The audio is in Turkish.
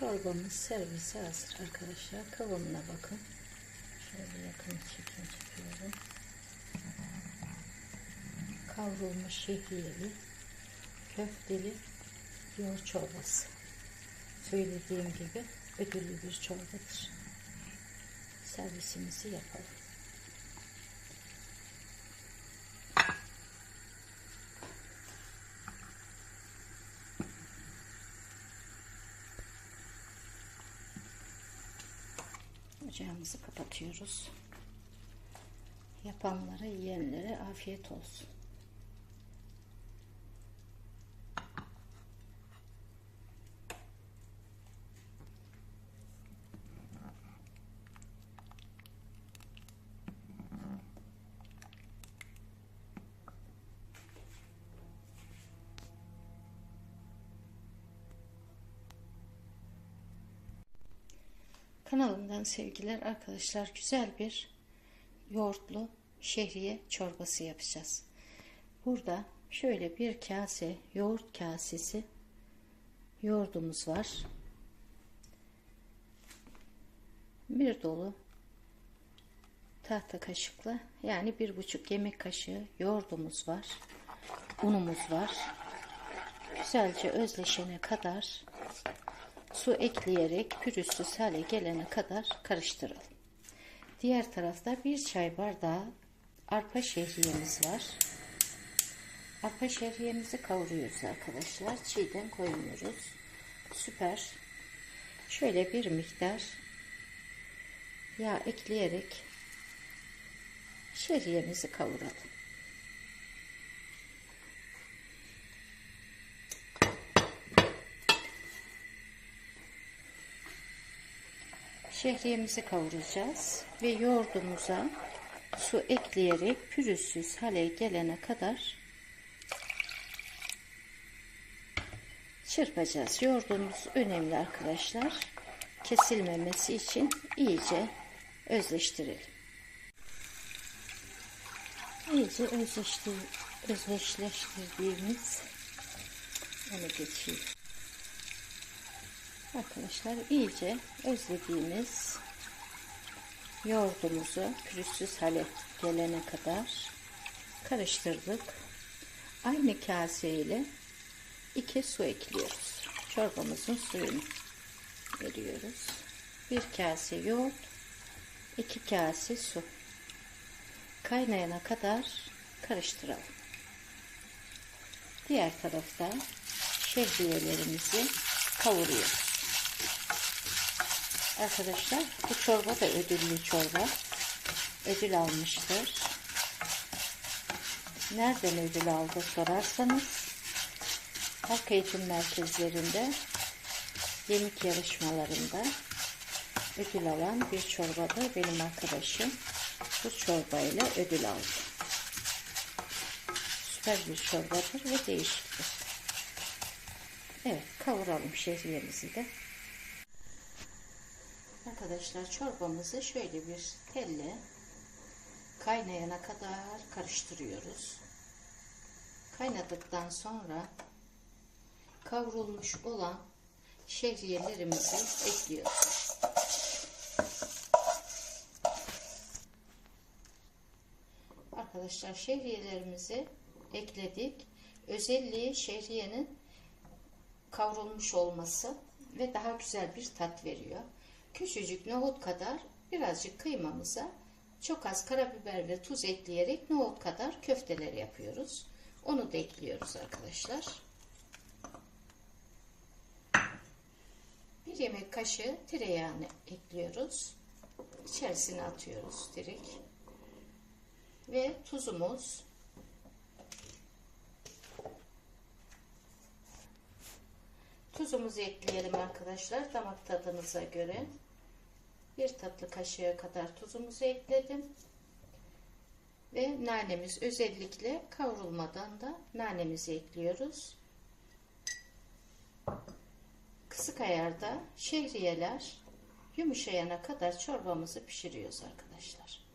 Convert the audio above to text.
Çorbamız servise hazır arkadaşlar. Kıvamına bakın. Şöyle yakın çekim çekiyorum. Kavrulmuş şehriyeli, köfteli yoğurt çorbası. Söylediğim gibi ödüllü bir çorbadır. Servisimizi yapalım. Ocağımızı kapatıyoruz. Yapanlara, yiyenlere afiyet olsun. Kanalımdan sevgiler arkadaşlar. Güzel bir yoğurtlu şehriye çorbası yapacağız. Burada şöyle bir kase yoğurt kasesi yoğurdumuz var. Bir dolu tahta kaşıkla yani bir buçuk yemek kaşığı yoğurdumuz var. Unumuz var. Güzelce özleşene kadar su ekleyerek pürüzsüz hale gelene kadar karıştıralım. Diğer tarafta bir çay bardağı arpa şehriyemiz var. Arpa şehriyemizi kavuruyoruz arkadaşlar. Çiğden koymuyoruz. Süper. Şöyle bir miktar yağ ekleyerek şehriyemizi kavuralım. Şehriyemizi kavuracağız ve yoğurdumuza su ekleyerek pürüzsüz hale gelene kadar çırpacağız. Yoğurdumuz önemli arkadaşlar. Kesilmemesi için iyice özleştirelim. İyice özleştir, özleşleştirdiğimiz onu geçeyim. Arkadaşlar iyice özlediğimiz yoğurdumuzu pürüzsüz hale gelene kadar karıştırdık. Aynı kase ile iki su ekliyoruz. Çorbamızın suyunu veriyoruz. Bir kase yoğurt, iki kase su. Kaynayana kadar karıştıralım. Diğer tarafta şehriyelerimizi kavuruyoruz. Arkadaşlar bu çorba da ödüllü çorba. Ödül almıştır. Nereden ödül aldı sorarsanız halk eğitim merkezlerinde yemek yarışmalarında ödül alan bir çorbadır. Benim arkadaşım bu çorbayla ödül aldı. Süper bir çorbadır ve değişiktir. Evet kavuralım şehriyemizi de. Arkadaşlar çorbamızı şöyle bir telle kaynayana kadar karıştırıyoruz. Kaynadıktan sonra kavrulmuş olan şehriyelerimizi ekliyoruz. Arkadaşlar şehriyelerimizi ekledik. Özelliği şehriyenin kavrulmuş olması ve daha güzel bir tat veriyor. Küçücük nohut kadar birazcık kıymamıza çok az karabiber ve tuz ekleyerek nohut kadar köfteler yapıyoruz. Onu da ekliyoruz arkadaşlar. Bir yemek kaşığı tereyağını ekliyoruz. İçerisine atıyoruz direkt. Ve tuzumuz Tuzumuzu ekleyelim arkadaşlar damak tadınıza göre. Bir tatlı kaşığı kadar tuzumuzu ekledim. Ve nanemiz özellikle kavrulmadan da nanemizi ekliyoruz. Kısık ayarda şehriyeler yumuşayana kadar çorbamızı pişiriyoruz arkadaşlar.